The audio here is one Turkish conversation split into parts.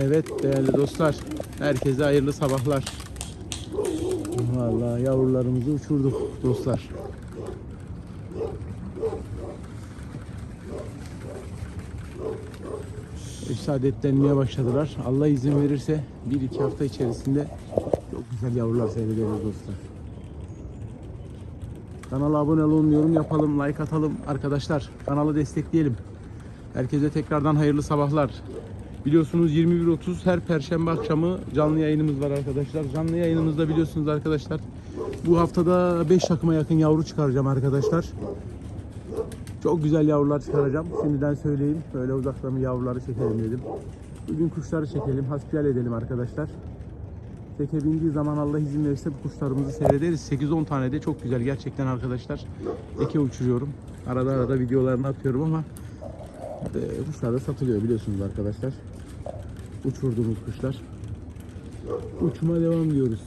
Evet değerli dostlar. Herkese hayırlı sabahlar. Vallahi yavrularımızı uçurduk dostlar. Hepsi adetlenmeye başladılar. Allah izin verirse bir iki hafta içerisinde çok güzel yavrular seyrederiz dostlar. Kanala abone olun, yorum yapalım, like atalım. Arkadaşlar kanalı destekleyelim. Herkese tekrardan hayırlı sabahlar. Biliyorsunuz 21.30 her perşembe akşamı canlı yayınımız var arkadaşlar. Canlı yayınımızda biliyorsunuz arkadaşlar. Bu haftada 5 takıma yakın yavru çıkaracağım arkadaşlar. Çok güzel yavrular çıkaracağım. Şimdiden söyleyeyim. Böyle uzaktan yavruları çekelim dedim. Bugün kuşları çekelim. Hasbihal edelim arkadaşlar. Teke zaman Allah izin verirse bu kuşlarımızı seyrederiz. 8-10 tane de çok güzel gerçekten arkadaşlar. Eke uçuruyorum. Arada arada videolarını atıyorum ama e, kuşlar da satılıyor biliyorsunuz arkadaşlar. Uçurduğumuz kuşlar. Uçuma devam diyoruz.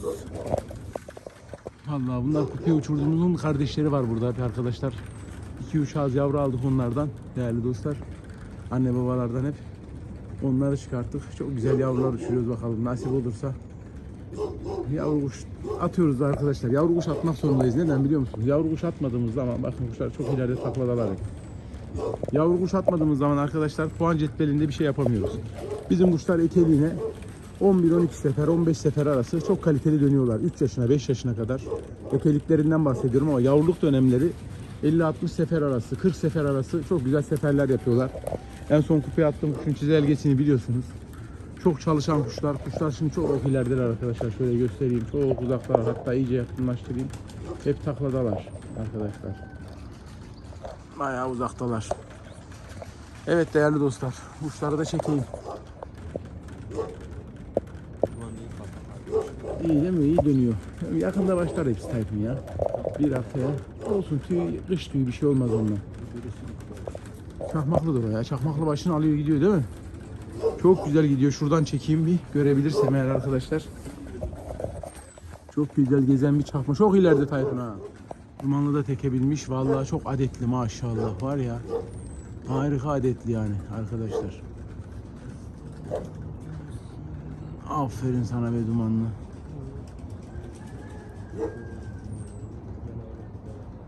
Vallahi bunlar kupaya uçurduğumuzun kardeşleri var burada arkadaşlar. 2-3 az yavru aldık onlardan değerli dostlar. Anne babalardan hep. Onları çıkarttık. Çok güzel yavrular uçuruyoruz bakalım nasip olursa. Yavru kuş atıyoruz da arkadaşlar. Yavru kuş atmak zorundayız. Neden biliyor musunuz? Yavru kuş atmadığımız zaman bakın kuşlar çok ileride takladalar. Yavru kuş atmadığımız zaman arkadaşlar puan cetvelinde bir şey yapamıyoruz. Bizim kuşlar ekeliğine 11-12 sefer, 15 sefer arası çok kaliteli dönüyorlar. 3 yaşına, 5 yaşına kadar. Ekeliklerinden bahsediyorum ama yavruluk dönemleri 50-60 sefer arası, 40 sefer arası çok güzel seferler yapıyorlar. En son kupaya attığım kuşun çizelgesini biliyorsunuz. Çok çalışan kuşlar. Kuşlar şimdi çok ilerideler arkadaşlar. Şöyle göstereyim. Çok uzaklar. Hatta iyice yakınlaştırayım. Hep takladalar arkadaşlar. Bayağı uzaktalar. Evet değerli dostlar. Kuşları da çekeyim. İyi değil mi? İyi dönüyor. Yakında başlar hepsi Tayfun ya. Bir haftaya. Olsun tüy, kış tüyü bir şey olmaz ondan. Çakmaklıdır o ya. Çakmaklı başını alıyor gidiyor değil mi? Çok güzel gidiyor. Şuradan çekeyim bir görebilirsem eğer arkadaşlar. Çok güzel gezen bir çakma. Çok ileride Tayfun ha. Dumanlı da tekebilmiş. Vallahi çok adetli maşallah var ya. Harika adetli yani arkadaşlar. Aferin sana be dumanlı.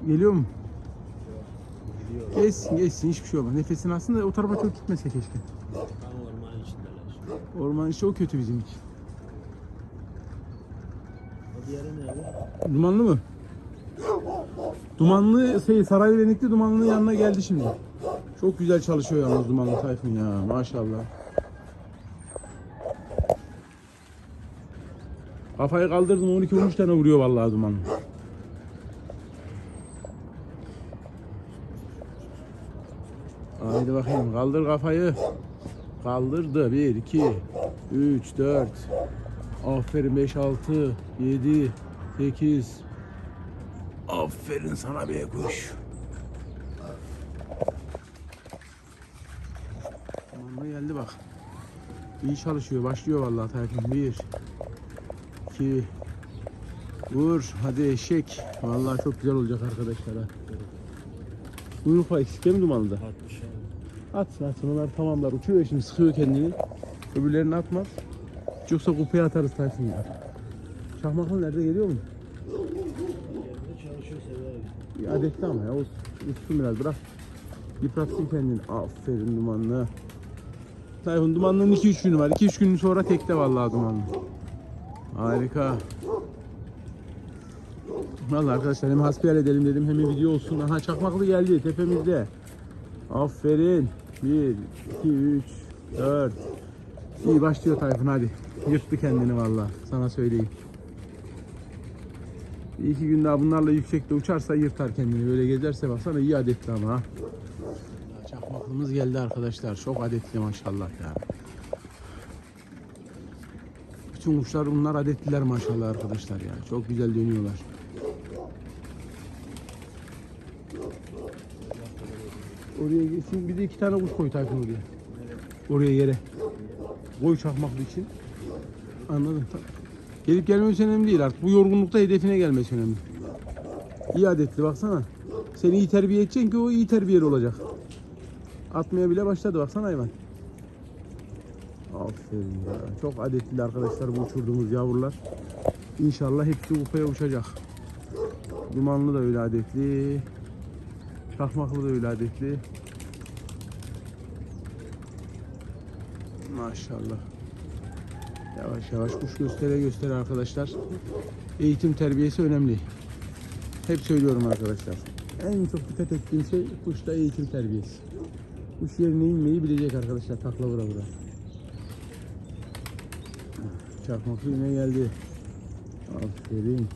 Geliyor mu? Geçsin geçsin hiçbir şey olmaz. Nefesini alsın da o tarafa çok gitmese keşke. Ormanın içindeler. Orman işi o kötü bizim için. O diğeri nerede? Dumanlı mı? Dumanlı şey Sarayvenikli Dumanlı'nın yanına geldi şimdi. Çok güzel çalışıyor yalnız Dumanlı Tayfun ya maşallah. Kafayı kaldırdım 12-13 tane vuruyor vallahi Dumanlı. Haydi bakayım kaldır kafayı. Kaldırdı. 1, 2, 3, 4. Aferin 5, 6, 7, 8. Aferin sana be kuş. Tamam geldi bak. İyi çalışıyor. Başlıyor vallahi Tayfun. 1 2 Vur. Hadi eşek. Vallahi çok güzel olacak arkadaşlar ha. Kuyruk var eksik değil mi dumanında? 60 abi. Atsın atsın onlar tamamlar uçuyor şimdi sıkıyor kendini. Öbürlerini atmaz. Yoksa kupaya atarız Tayfun ya. Şahmaklı nerede geliyor mu? Bir adetli ama ya olsun. Uçsun biraz bırak. Yıpratsın kendini. Aferin dumanlı. Tayfun dumanlının 2-3 günü var. 2-3 gün sonra tekte vallahi dumanlı. Harika. Vallahi arkadaşlar hem hasbihal edelim dedim hem video olsun. Aha çakmaklı geldi tepemizde. Aferin. 1, 2, 3, 4. İyi başlıyor Tayfun hadi. Yırttı kendini vallahi sana söyleyeyim. Bir iki gün daha bunlarla yüksekte uçarsa yırtar kendini. Böyle gezerse baksana iyi adetli ama ha. Çakmaklımız geldi arkadaşlar. Çok adetli maşallah ya. Bütün kuşlar bunlar adetliler maşallah arkadaşlar ya. Çok güzel dönüyorlar. Oraya gitsin bir de iki tane kuş koy Tayfun oraya. Oraya yere. Koy çakmaklı için. Anladım. Gelip gelmemesi önemli değil artık. Bu yorgunlukta hedefine gelmesi önemli. İyi adetli baksana. Seni iyi terbiye edeceksin ki o iyi terbiyeli olacak. Atmaya bile başladı baksana hayvan. Aferin ya. Çok adetli arkadaşlar bu uçurduğumuz yavrular. İnşallah hepsi kupaya uçacak. Dumanlı da öyle adetli. Çakmaklı da öyle adetli. Maşallah. Yavaş yavaş kuş göstere göstere arkadaşlar. Eğitim terbiyesi önemli. Hep söylüyorum arkadaşlar. En çok dikkat ettiğim şey kuşta eğitim terbiyesi. Kuş yerine inmeyi bilecek arkadaşlar takla vura vura. Çakmaklı yine geldi. Aferin.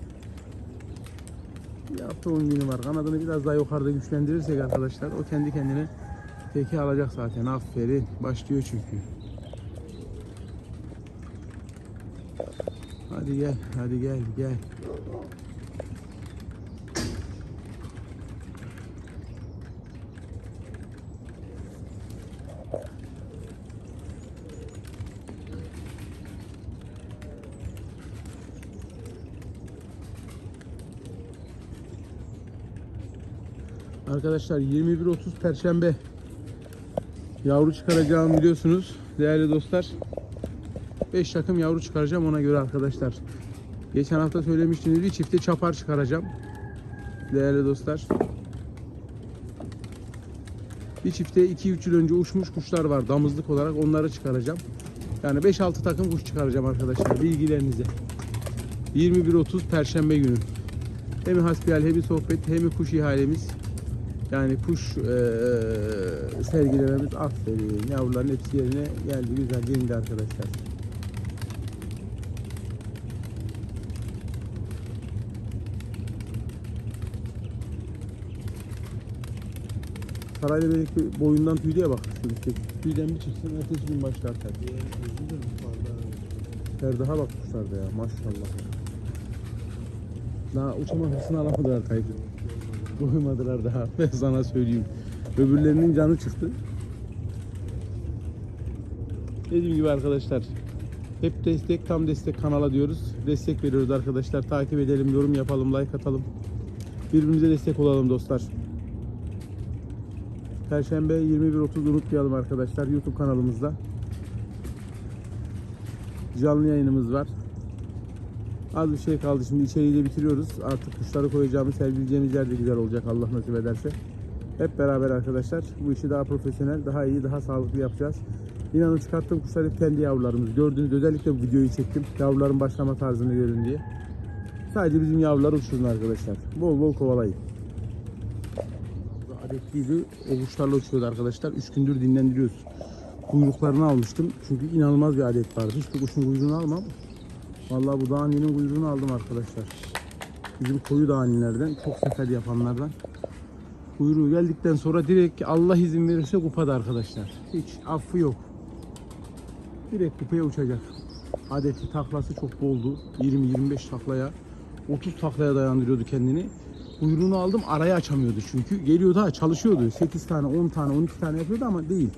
Hafta 10 günü var. Kanadını biraz daha yukarıda güçlendirirsek arkadaşlar o kendi kendine teki alacak zaten. Aferin. Başlıyor çünkü. Hadi gel, hadi gel, gel. Arkadaşlar 21.30 Perşembe yavru çıkaracağım biliyorsunuz değerli dostlar. 5 takım yavru çıkaracağım ona göre arkadaşlar. Geçen hafta söylemiştiniz bir çifte çapar çıkaracağım. Değerli dostlar. Bir çifte 2-3 yıl önce uçmuş kuşlar var damızlık olarak onları çıkaracağım. Yani 5-6 takım kuş çıkaracağım arkadaşlar bilgilerinize. 21.30 Perşembe günü. Hem hasbihal hem sohbet hem kuş ihalemiz. Yani kuş eee sergilememiz aferin. Yavruların hepsi yerine geldi güzel yenildi arkadaşlar. Sarayla birlikte boyundan tüy diye bak. Tüyden bir çıksın ertesi gün başlar ter. Yukarıda. Ferdaha bak kuşlarda ya maşallah. Daha uçama hırsını alamadılar kaydı. Doymadılar daha ben sana söyleyeyim. Öbürlerinin canı çıktı. Dediğim gibi arkadaşlar hep destek tam destek kanala diyoruz. Destek veriyoruz arkadaşlar. Takip edelim, yorum yapalım, like atalım. Birbirimize destek olalım dostlar. Perşembe 21.30 unutmayalım arkadaşlar YouTube kanalımızda. Canlı yayınımız var. Az bir şey kaldı şimdi içeriği de bitiriyoruz. Artık kuşları koyacağımız, sergileyeceğimiz yer de güzel olacak Allah nasip ederse. Hep beraber arkadaşlar bu işi daha profesyonel, daha iyi, daha sağlıklı yapacağız. İnanın çıkarttığım kuşlar hep kendi yavrularımız. Gördüğünüz özellikle bu videoyu çektim. Yavruların başlama tarzını görün diye. Sadece bizim yavrular uçurun arkadaşlar. Bol bol kovalayın. Adetliydi. O kuşlarla uçuyordu arkadaşlar. 3 gündür dinlendiriyoruz. Kuyruklarını almıştım. Çünkü inanılmaz bir adet vardı. Hiçbir kuşun kuyruğunu almam. Vallahi bu dağıninin kuyruğunu aldım arkadaşlar. Bizim koyu dağinilerden, çok sefer yapanlardan. Kuyruğu geldikten sonra direkt Allah izin verirse kupada arkadaşlar. Hiç affı yok. Direkt kupaya uçacak. Adeti taklası çok boldu. 20-25 taklaya, 30 taklaya dayandırıyordu kendini. Kuyruğunu aldım arayı açamıyordu çünkü. Geliyordu ha çalışıyordu. 8 tane, 10 tane, 12 tane yapıyordu ama değil.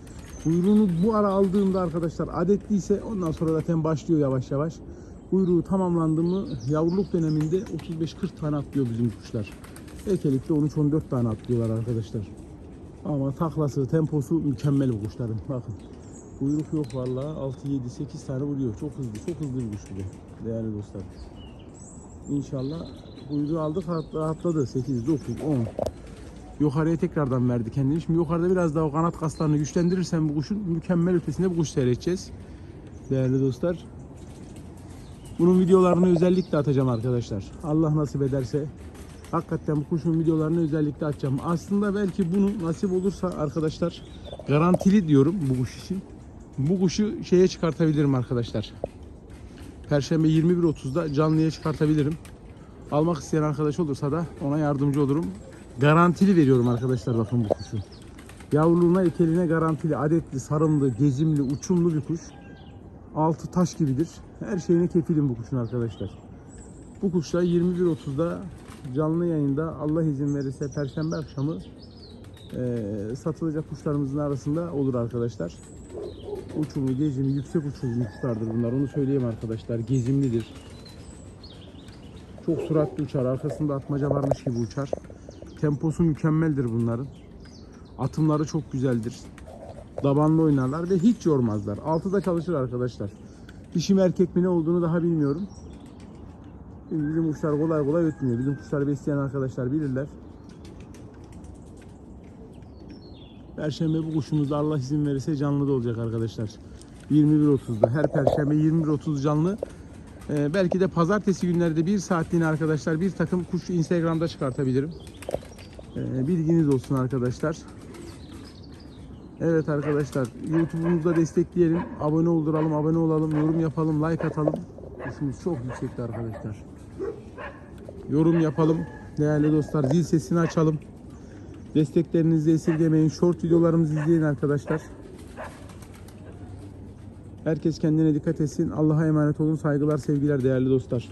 Kuyruğunu bu ara aldığımda arkadaşlar adetliyse ondan sonra zaten başlıyor yavaş yavaş. Kuyruğu tamamlandı mı yavruluk döneminde 35-40 tane atlıyor bizim kuşlar. Ekelikte 13-14 tane atlıyorlar arkadaşlar. Ama taklası, temposu mükemmel bu kuşların. Bakın. Kuyruk yok vallahi 6 7 8 tane vuruyor. Çok hızlı, çok hızlı bir kuş bu değerli dostlar. İnşallah kuyruğu aldık rahatladı. 8 9 10. Yukarıya tekrardan verdi kendini. Şimdi yukarıda biraz daha o kanat kaslarını güçlendirirsen bu kuşun mükemmel ötesinde bu kuş seyredeceğiz. Değerli dostlar. Bunun videolarını özellikle atacağım arkadaşlar. Allah nasip ederse. Hakikaten bu kuşun videolarını özellikle atacağım. Aslında belki bunu nasip olursa arkadaşlar garantili diyorum bu kuş için. Bu kuşu şeye çıkartabilirim arkadaşlar. Perşembe 21.30'da canlıya çıkartabilirim. Almak isteyen arkadaş olursa da ona yardımcı olurum. Garantili veriyorum arkadaşlar bakın bu kuşu. Yavruluğuna ekeline garantili, adetli, sarımlı, gezimli, uçumlu bir kuş. Altı taş gibidir. Her şeyine kefilim bu kuşun arkadaşlar. Bu kuşlar 21.30'da canlı yayında Allah izin verirse Perşembe akşamı eee, satılacak kuşlarımızın arasında olur arkadaşlar. Uçumlu, gezimli, yüksek uçumlu kuşlardır bunlar. Onu söyleyeyim arkadaşlar. Gezimlidir. Çok süratli uçar. Arkasında atmaca varmış gibi uçar. Temposu mükemmeldir bunların. Atımları çok güzeldir. Dabanlı oynarlar ve hiç yormazlar. 6'da çalışır arkadaşlar. Dişi erkek mi ne olduğunu daha bilmiyorum. Bizim kuşlar kolay kolay ötmüyor. Bizim kuşları besleyen arkadaşlar bilirler. Perşembe bu kuşumuz da Allah izin verirse canlı da olacak arkadaşlar. 21.30'da. Her perşembe 21.30 canlı. Ee, belki de pazartesi günlerde bir saatliğine arkadaşlar bir takım kuş Instagram'da çıkartabilirim. Ee, bilginiz olsun arkadaşlar. Evet arkadaşlar YouTube'umuzda destekleyelim. Abone olduralım, abone olalım, yorum yapalım, like atalım. Sesimiz çok yüksekti arkadaşlar. Yorum yapalım. Değerli dostlar zil sesini açalım. Desteklerinizi esirgemeyin. Short videolarımızı izleyin arkadaşlar. Herkes kendine dikkat etsin. Allah'a emanet olun. Saygılar, sevgiler değerli dostlar.